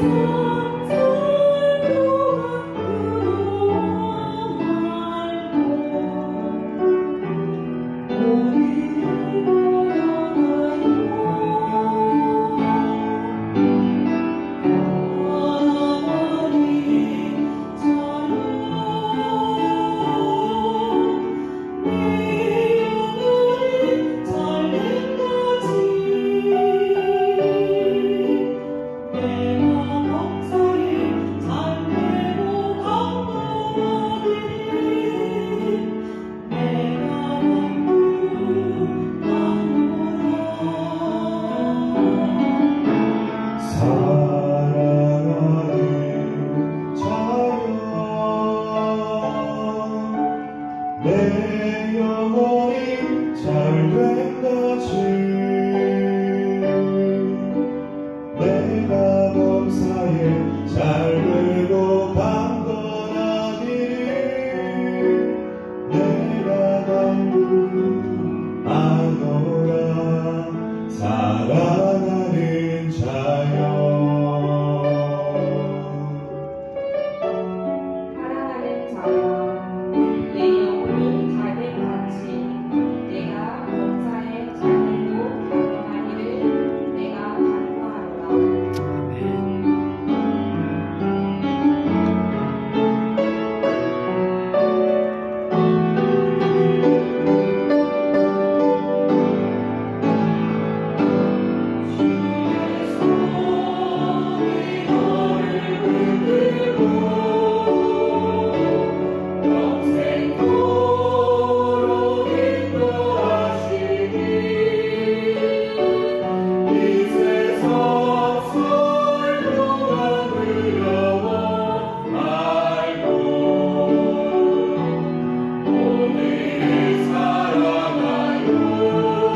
Lord. 내 영혼이 잘 된 거지. 내가 범사에 잘